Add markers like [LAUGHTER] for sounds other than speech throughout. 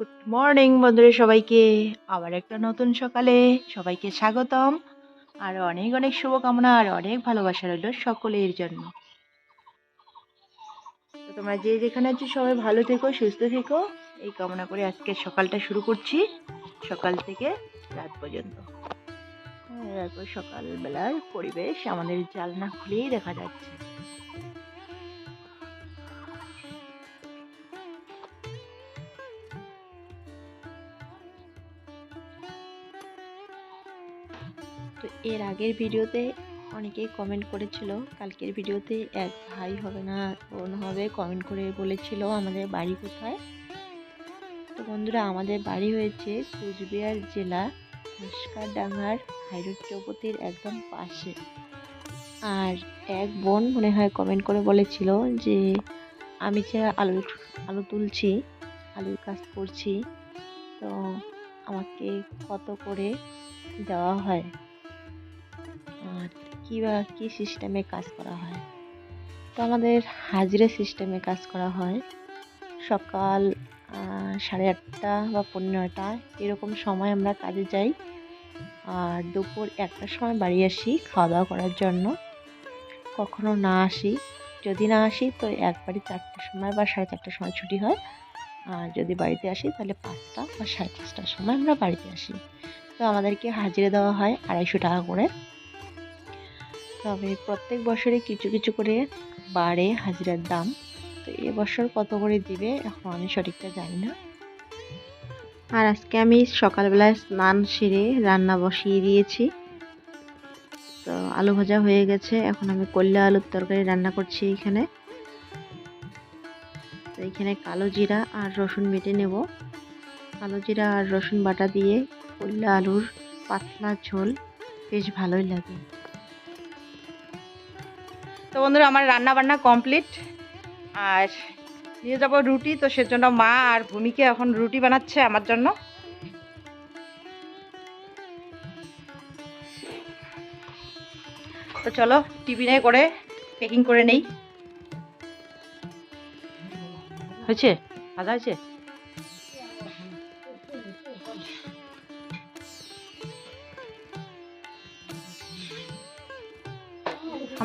Good morning বন্ধুরা সবাইকে। আবার একটা নতুন সকালে সবাইকে স্বাগতম। আর অনেক অনেক শুভকামনা আর অনেক ভালোবাসা রইল সকলের জন্য। তো তোমরা যে যেখানে আছো সবাই ভালো থেকো, সুস্থ থেকো। এই কামনা করে আজকে সকালটা শুরু করছি। সকাল থেকে রাত পর্যন্ত। সকালবেলার পরিবেশ আমাদের জালনা খুলেই দেখা যাচ্ছে। এর আগের ভিডিওতে অনেকেই কমেন্ট করেছিল, কালকের ভিডিওতে এক ভাই হবে না বোন হবে কমেন্ট করে বলেছিল আমাদের বাড়ি কোথায়। তো বন্ধুরা, আমাদের বাড়ি হয়েছে কুচবিহার জেলা ডাঙ্গার হাইরোড চৌপতির একদম পাশে। আর এক বোন মনে হয় কমেন্ট করে বলেছিল যে, আমি যে আলু আলু তুলছি, আলুর কাজ করছি, তো আমাকে কত করে দেওয়া হয়? আর কী বা কী সিস্টেমে কাজ করা হয়? তো আমাদের হাজিরা সিস্টেমে কাজ করা হয়। সকাল সাড়ে আটটা বা পনেরো নয়টা এরকম সময় আমরা কাজে যাই। আর দুপুর একটার সময় বাড়ি আসি খাওয়া দাওয়া করার জন্য। কখনো না আসি। যদি না আসি তো একবারই চারটার সময় বা সাড়ে চারটার সময় ছুটি হয়। আর যদি বাড়িতে আসি তাহলে পাঁচটা বা সাড়ে পাঁচটার সময় আমরা বাড়িতে আসি। তো আমাদেরকে হাজিরা দেওয়া হয় আড়াইশো টাকা করে। তবে প্রত্যেক বছরে কিছু কিছু করে বাড়ে হাজিরার দাম। তো এবছর কত করে দিবে এখন আমি সঠিকটা জানি না। আর আজকে আমি সকালবেলায় স্নান সেরে রান্না বসিয়ে দিয়েছি। তো আলু ভাজা হয়ে গেছে, এখন আমি কল্যা আলুর তরকারি রান্না করছি এখানে। তো এখানে কালো জিরা আর রসুন বেটে নেব। কালো জিরা আর রসুন বাটা দিয়ে কল্যা আলুর পাতলা ঝোল, বেশ ভালোই লাগে। তো বন্ধুরা, আমার রান্না বান্না কমপ্লিট। আর নিয়ে যাব রুটি, তো সেজন্য মা আর ভূমিকে এখন রুটি বানাচ্ছে আমার জন্য। তো চলো, টিফিনে করে প্যাকিং করে নেই। হয়েছে? ভাজা হয়েছে?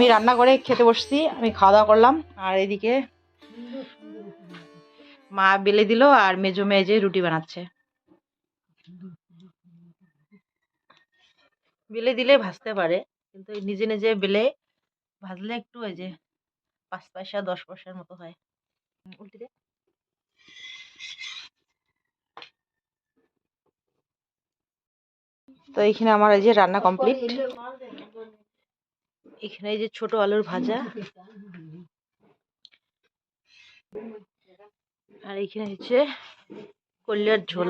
আমি রান্না করে খেতে বসছি আমি খাওয়া দাওয়া করলাম আর এদিকে মা বেলে দিল আর মেজো মেজে রুটি বানাচ্ছে। বেলে দিলে ভাজতে পারে কিন্তু নিজে নিজে বেলে ভাজলে একটু ওই যে পাঁচ পয়সা দশ পয়সার মতো হয়। উল্টে দে তো এইখানে আমার এই যে রান্না কমপ্লিট এখানে যে ছোট আলুর ভাজা। আর এখানে হচ্ছে কল্যার ঝোল।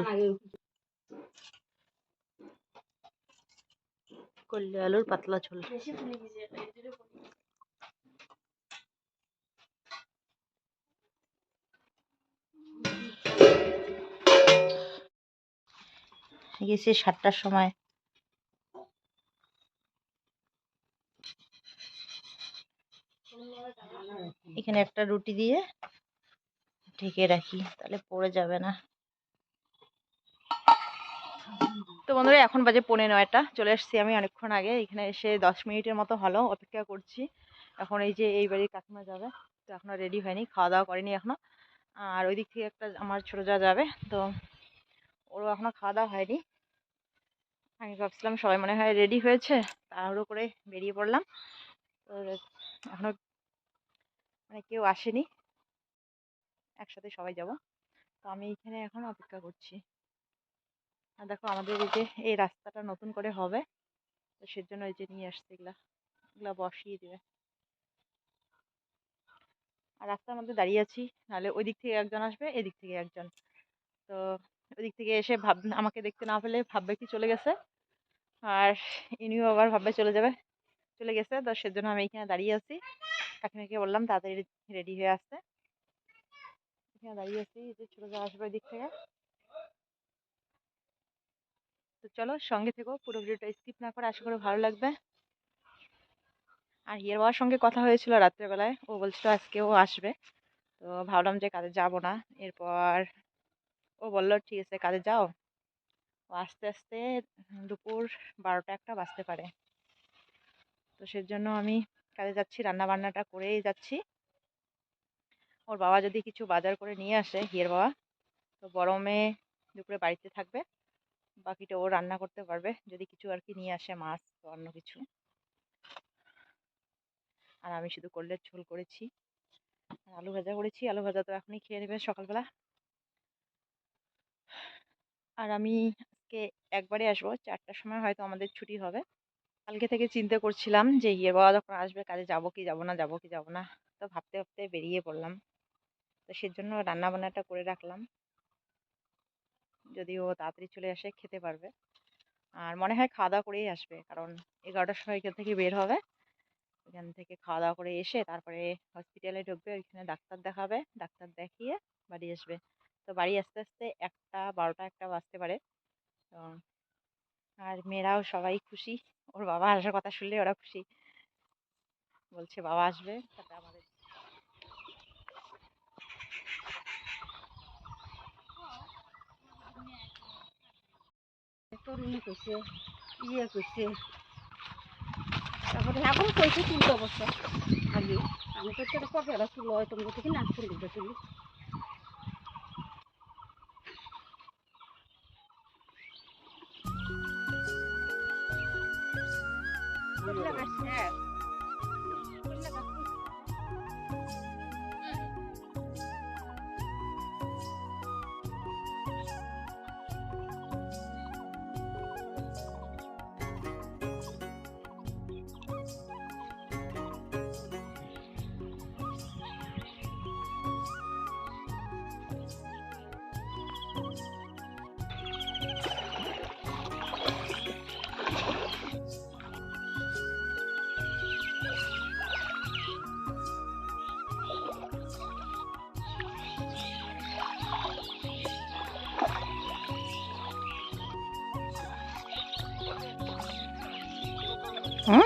কল্যা আলুর পাতলা ঝোল। গেছে সাতটার সময় এখানে একটা রুটি দিয়ে ঢেকে রাখি, তাহলে পড়ে যাবে না। তো বন্ধুরা, এখন বাজে পৌনে নয়টা, চলে এসেছি আমি অনেকক্ষণ আগে, এখানে এসে দশ মিনিটের মতো হলো, অপেক্ষা করছি। এখন এই যে এই বাড়ির কাকিমা যাবে, তো এখনও রেডি হয়নি খাওয়া দাওয়া করেনি এখনও আর ওই দিক থেকে একটা আমার ছোটো যা যাবে, তো ওরও এখনও খাওয়া দাওয়া হয়নি। আমি ভাবছিলাম সবাই মনে হয় রেডি হয়েছে, তাড়াহুড়ো করে বেরিয়ে পড়লাম। তো এখনও মানে কেউ আসেনি। একসাথে সবাই যাব। তো আমি এখানে এখন অপেক্ষা করছি। আর দেখো আমাদের এই যে, এই রাস্তাটা নতুন করে হবে, তো সেজন্য এই যে নিয়ে আসছে এগুলা। এগুলা বসিয়ে দেবে। আর রাস্তার মধ্যে দাঁড়িয়ে আছি। নাহলে ওই দিক থেকে একজন আসবে এদিক থেকে একজন। তো ওই দিক থেকে এসে ভাব, আমাকে দেখতে না পেলে ভাববে কি চলে গেছে। আর ইনিও আবার ভাববে চলে যাবে, চলে গেছে। তো সেজন্য আমি এখানে দাঁড়িয়ে আছি। কাকিমাকে বললাম তাড়াতাড়ি রেডি হয়ে আসতে এখানে দাঁড়িয়ে আছি যে ছোটো যা আসবে দিক থেকে। তো চলো সঙ্গে থেকো, পুরো ভিডিওটা স্কিপ না করে আশা করি ভালো লাগবে। আর হিয়ার বাবার সঙ্গে কথা হয়েছিল রাত্রেবেলায়, ও বলছিল আজকে ও আসবে। তো ভাবলাম যে কাজে যাব না। এরপর ও বলল, ঠিক আছে, কাজে যাও। ও আস্তে আস্তে দুপুর বারোটা একটা বাজতে পারে। তো সেজন্য আমি কাজে যাচ্ছি রান্না বান্নাটা করেই যাচ্ছি। ওর বাবা যদি কিছু বাজার করে নিয়ে আসে, হিয়ের বাবা, তো মেয়ে দুপুরে বাড়িতে থাকবে। বাকিটা ও রান্না করতে পারবে, যদি কিছু আর কি নিয়ে আসে, মাছ বা অন্য কিছু। আর আমি শুধু করলের ঝোল করেছি। আর আলু ভাজা করেছি, আলু ভাজা তো এখনই খেয়ে নেবে সকালবেলা। আর আমি আজকে একবারে আসব, চারটার সময় হয়তো আমাদের ছুটি হবে। কালকে থেকে চিন্তা করছিলাম যে ইয়ে বাবা, যখন আসবে কাজে যাব কি যাব না, যাব কি যাব না? তো ভাবতে ভাবতে বেরিয়ে পড়লাম। তো সেজন্য রান্না বান্নাটা করে রাখলাম। যদি ও তাড়াতাড়ি চলে আসে, খেতে পারবে। আর মনে হয় খাওয়া দাওয়া করেই আসবে, কারণ এগারোটার সময় এখান থেকে বের হবে। এখান থেকে খাওয়া দাওয়া করে এসে তারপরে হসপিটালে ঢুকবে, ওইখানে ডাক্তার দেখাবে। ডাক্তার দেখিয়ে বাড়ি আসবে। তো বাড়ি আস্তে আস্তে একটা বারোটা, একটা বাজতে পারে। তো আর মেয়েরাও সবাই খুশি। ওর বাবা আসার কথা শুনলে ওরা খুশি। বলছে, বাবা আসবে তাতে আমাদের তরুণী কইছে ইয়ে কইছে। তারপরে এখন কইছে তিনটা বছর আগে। আমি তো কবে? ওরা চুলো হয় তোমাকে থেকে নাচ করে দিতে চলি হুম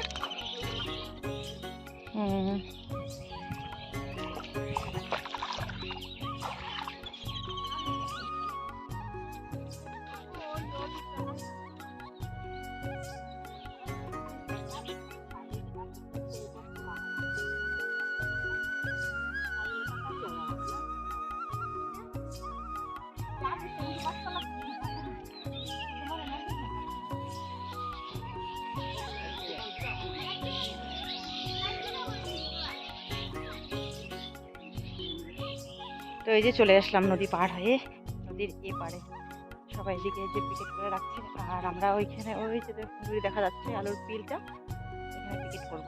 তো এই যে চলে আসলাম নদী পার হয়ে নদীর এ পারে সবাই এদিকে যে পিকেট করে রাখছে আর আমরা ওইখানে ওই যে দূরে দেখা যাচ্ছে আলুর পিলটা এখানে পিকেট করব।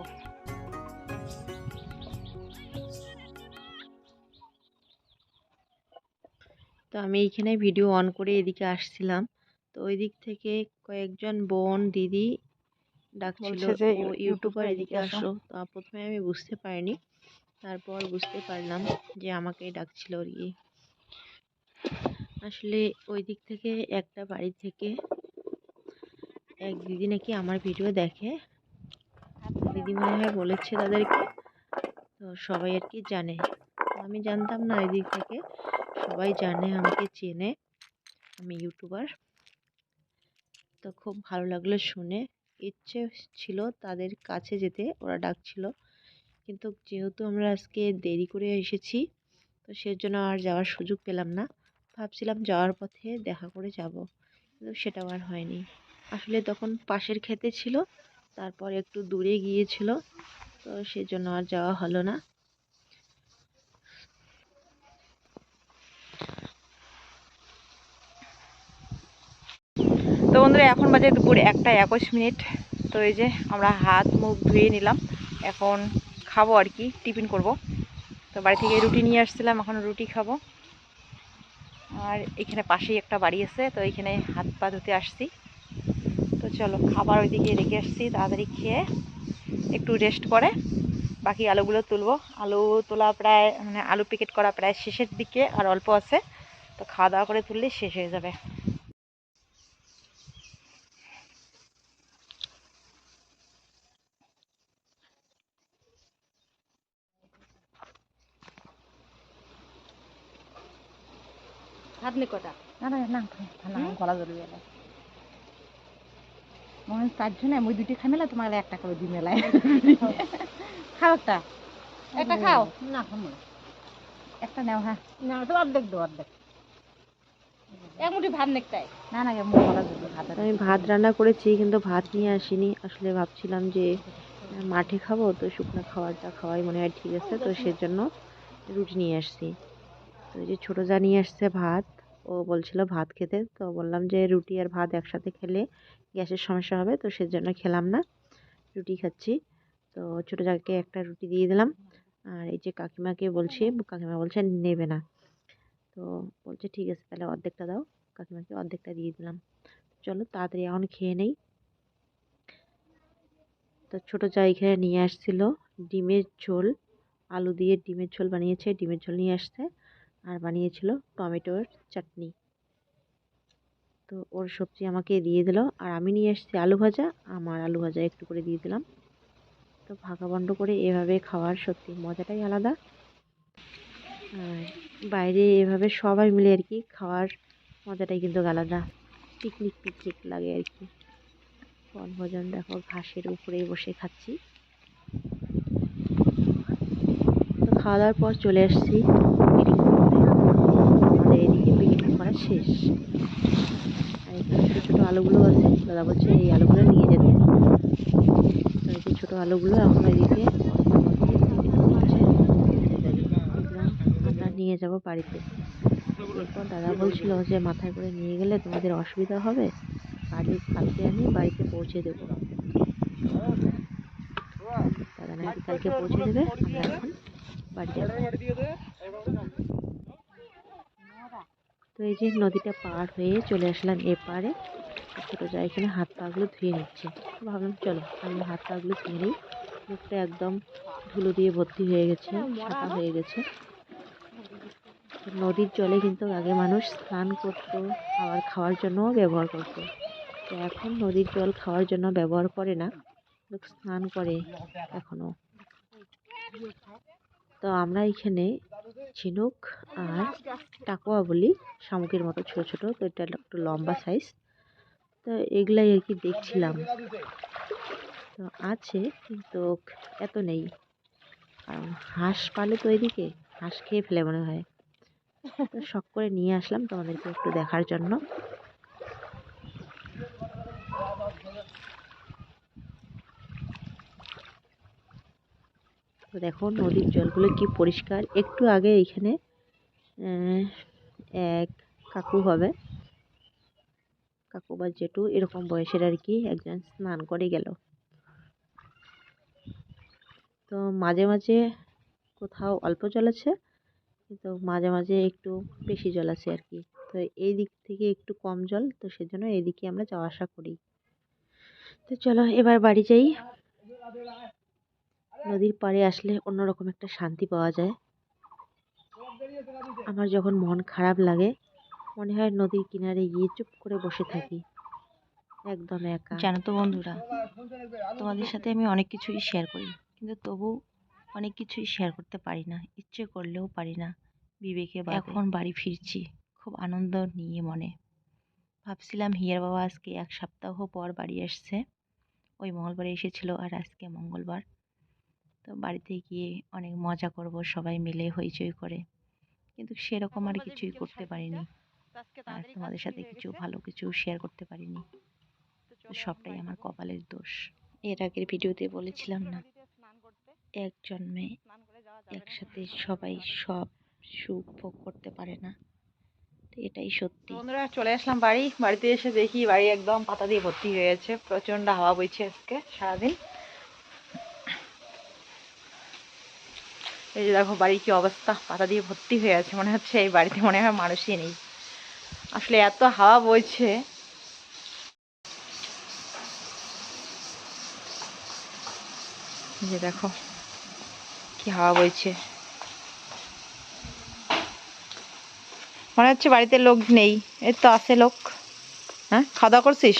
তো আমি এইখানে ভিডিও অন করে এদিকে আসছিলাম। তো ওই দিক থেকে কয়েকজন বোন দিদি ডাকছিল ও ইউটিউবার এদিকে। আসো। তো প্রথমে আমি বুঝতে পারিনি। তারপর বুঝতে পারলাম যে আমাকে ডাকছিল কি আসলে ওই দিক থেকে একটা বাড়ি থেকে এক দিদি নাকি আমার ভিডিও দেখে। দিদি মনে হয় বলেছে তাদেরকে, তো সবাই আর কি জানে। আমি জানতাম না ওই দিক থেকে। সবাই জানে, আমাকে চেনে। আমি ইউটিউবার। তো খুব ভালো লাগল শুনে। ইচ্ছে ছিল তাদের কাছে যেতে, ওরা ডাকছিল। কিন্তু যেহেতু আমরা আজকে দেরি করে এসেছি, তো সেজন্য আর যাওয়ার সুযোগ পেলাম না। ভাবছিলাম যাওয়ার পথে দেখা করে যাব, কিন্তু সেটাও আর হয়নি। আসলে তখন পাশের খেতে ছিল, তারপর একটু দূরে গিয়েছিল, তো সেজন্য আর যাওয়া হলো না। তো বন্ধুরা, এখন বাজে দুপুর একটা একুশ মিনিট, তো এই যে আমরা হাত মুখ ধুয়ে নিলাম। এখন খাব আর কি, টিফিন করব। তো বাড়ি থেকে রুটি নিয়ে আসছিলাম, এখন রুটি খাব। আর এখানে পাশেই একটা বাড়ি আছে, তো এখানে হাত পা ধুতে আসছি। তো চলো, খাবার ওইদিকে রেখে আসছি, তাড়াতাড়ি খেয়ে একটু রেস্ট করে। বাকি আলুগুলো তুলবো। আলু তোলা প্রায় মানে আলু প্যাকেট করা প্রায় শেষের দিকে আর অল্প আছে। তো খাওয়া দাওয়া করে তুললে শেষ হয়ে যাবে। হাত নে কটা? না না না না গলা মনে চারজনে মুই দুটি খাই মেলা তোমার একটা করে দিই মেলায়। খাও একটা। একটা খাও? না খামো একটা নেও হ্যাঁ। না তো অর্ধেক দো অর্ধেক। এক মুঠি ভাত নেকটাই না না মুখ গলা ভাত আমি ভাত রান্না করেছি কিন্তু ভাত নিয়ে আসিনি। আসলে ভাবছিলাম যে মাঠে খাব তো শুকনো খাবারটা খাওয়াই মনে হয় ঠিক আছে তো সেজন্য রুটি নিয়ে আসছি। তো এই যে ছোটো যা নিয়ে আসছে ভাত ও বলছিল ভাত খেতে। তো বললাম যে রুটি আর ভাত একসাথে খেলে গ্যাসের সমস্যা হবে, তো সেজন্য খেলাম না, রুটি খাচ্ছি। তো ছোটো জাকে একটা রুটি দিয়ে দিলাম। আর এই যে কাকিমাকে বলছি, কাকিমা বলছে নেবে না। তো বলছে ঠিক আছে, তাহলে অর্ধেকটা দাও। কাকিমাকে অর্ধেকটা দিয়ে দিলাম। চলো তাড়াতাড়ি এখন খেয়ে নেই। তো ছোটো যা এখানে নিয়ে আসছিল, ডিমের ঝোল। আলু দিয়ে ডিমের ঝোল বানিয়েছে, ডিমের ঝোল নিয়ে আসছে। আর বানিয়েছিল টমেটোর চাটনি। তো ওর সবজি আমাকে দিয়ে দিল আর আমি নিয়ে এসেছি আলু ভাজা, আমার আলু ভাজা একটু করে দিয়ে দিলাম। তো ভাগা বন্ড করে এভাবে খাওয়ার সত্যি মজাটাই আলাদা। আর বাইরে এভাবে সবাই মিলে আর কি খাওয়ার মজাটাই কিন্তু আলাদা। পিকনিক পিকনিক লাগে আর কি। বনভোজন দেখো, ঘাসের উপরে বসে খাচ্ছি। তো খাওয়া দাওয়ার পর চলে আসছি পিকনিক করতে আমাদের এদিকে পিকনিক করা শেষ। আর এখানে ছোটো আলুগুলো আছে, দাদা বলছে এই আলুগুলো নিয়ে যেতে। এই যে ছোটো আলুগুলো এখন এদিকে আমরা নিয়ে যাব বাড়িতে। এরপর দাদা বলছিল যে মাথায় করে নিয়ে গেলে তোমাদের অসুবিধা হবে বাড়ি কালকে আমি বাড়িতে পৌঁছে দেবো। দাদা নাকি কালকে পৌঁছে দেবে, আমরা এখন বাড়ি যাব। তো এই যে নদীটা পার হয়ে চলে আসলাম এপারে। ছোটো যা এখানে হাত পাগুলো ধুয়ে নিচ্ছে। ভাবলাম চলো, আমি হাত পাগুলো ধুয়ে নিই। মুখটা একদম ধুলো দিয়ে ভর্তি হয়ে গেছে, সাদা হয়ে গেছে। নদীর জলে কিন্তু আগে মানুষ স্নান করতো আবার খাওয়ার জন্যও ব্যবহার করতো। তো এখন নদীর জল খাওয়ার জন্য ব্যবহার করে না, লোক স্নান করে এখনও তো আমরা এখানে ঝিনুক আর টাকোয়া বলি, শামুকের মতো ছোট ছোট, তো এটা একটু লম্বা সাইজ তো এগুলাই আর কি দেখছিলাম। তো আছে, কিন্তু এত নেই। কারণ হাঁস পালে তো এদিকে, হাঁস খেয়ে ফেলে মনে হয়। তো শখ করে নিয়ে আসলাম তোমাদেরকে একটু দেখার জন্য। দেখো নদীর জলগুলো কি পরিষ্কার? একটু আগে আহ, এক কাকু হবে। কাকু বা জেঠু এরকম বয়সের আর কি একজন স্নান করে গেল। তো মাঝে মাঝে কোথাও অল্প জল আছে কিন্তু মাঝে মাঝে একটু বেশি জল আছে আর কি। তো এই দিক থেকে একটু কম জল তো সেজন্য এইদিকে আমরা যাওয়া আসা করি। তো চলো এবার বাড়ি যাই। নদীর পাড়ে আসলে অন্যরকম একটা শান্তি পাওয়া যায়। আমার যখন মন খারাপ লাগে মনে হয় নদীর কিনারে গিয়ে চুপ করে বসে থাকি। একদম একা। জানো তো বন্ধুরা তোমাদের সাথে আমি অনেক কিছুই শেয়ার করি কিন্তু তবু অনেক কিছুই শেয়ার করতে পারি না। ইচ্ছে করলেও পারি না বিবেকে এখন বাড়ি ফিরছি খুব আনন্দ নিয়ে মনে। ভাবছিলাম হিয়ার বাবা আজকে এক সপ্তাহ পর বাড়ি আসছে। ওই মঙ্গলবারে এসেছিল আর আজকে মঙ্গলবার। তো বাড়িতে গিয়ে অনেক মজা করব সবাই মিলে হইচই করে। কিন্তু সেরকম আর কিছুই করতে পারিনি। আর তোমাদের সাথে কিছু ভালো কিছু শেয়ার করতে পারিনি। সবটাই আমার কপালের দোষ। এর আগের ভিডিওতে বলেছিলাম না এক জন্মে একসাথে [LAUGHS] সবাই সব সুখ ভোগ করতে পারে না। তো এটাই সত্যি। বন্ধুরা চলে আসলাম বাড়ি। বাড়িতে এসে দেখি বাড়ি একদম পাতা দিয়ে ভর্তি হয়ে গেছে। প্রচণ্ড হাওয়া বইছে আজকে সারাদিন। এই যে দেখো বাড়ির কি অবস্থা? পাতা দিয়ে ভর্তি হয়ে আছে মনে হচ্ছে এই বাড়িতে মনে হয় মানুষই নেই। আসলে এত হাওয়া বইছে। যে দেখো কি হাওয়া বইছে। মনে হচ্ছে বাড়িতে লোক নেই। এই তো আছে লোক। হ্যাঁ খাওয়া দাওয়া করছিস?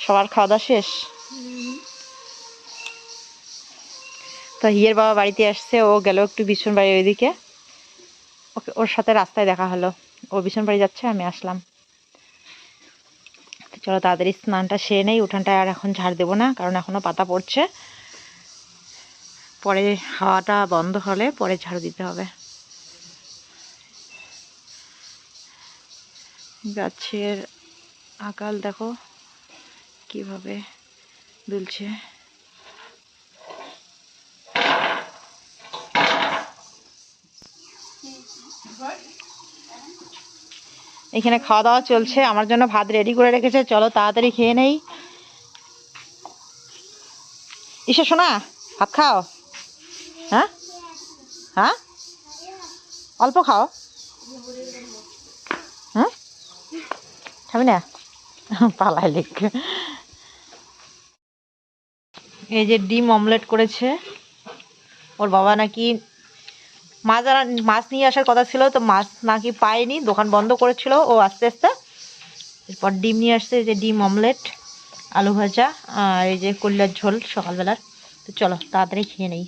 সবার খাওয়া দাওয়া শেষ? তো হিয়ের বাবা বাড়িতে আসছে, ও গেল একটু বিছন বাড়ির ওইদিকে। ওকে, ওর সাথে রাস্তায় দেখা হলো। ও ভীষণ বাড়ি যাচ্ছে, আমি আসলাম। চলো তাড়াতাড়ি স্নানটা সেরে নেই, উঠানটা আর এখন ঝাড় দেবো না, কারণ এখনও পাতা পড়ছে। পরে হাওয়াটা বন্ধ হলে পরে ঝাড়ু দিতে হবে। গাছের আকাল দেখো, কীভাবে দুলছে। এখানে খাওয়া দাওয়া চলছে, আমার জন্য ভাত রেডি করে রেখেছে। চলো তাড়াতাড়ি খেয়ে নেই। ইসে শোনা ভাত খাও। হ্যাঁ? হ্যাঁ? অল্প খাও। হ্যাঁ? খাবি না? পালাই লিখ। এই যে ডিম অমলেট করেছে, ওর বাবা নাকি মাছ আনা, মাছ নিয়ে আসার কথা ছিল, তো মাছ নাকি পায়নি দোকান বন্ধ করেছিল, ও আস্তে আস্তে। এরপর ডিম নিয়ে আসছে, এই যে ডিম অমলেট, আলু ভাজা, আর এই যে কল্যার ঝোল সকালবেলার। তো চলো, তাড়াতাড়ি খেয়ে নেই।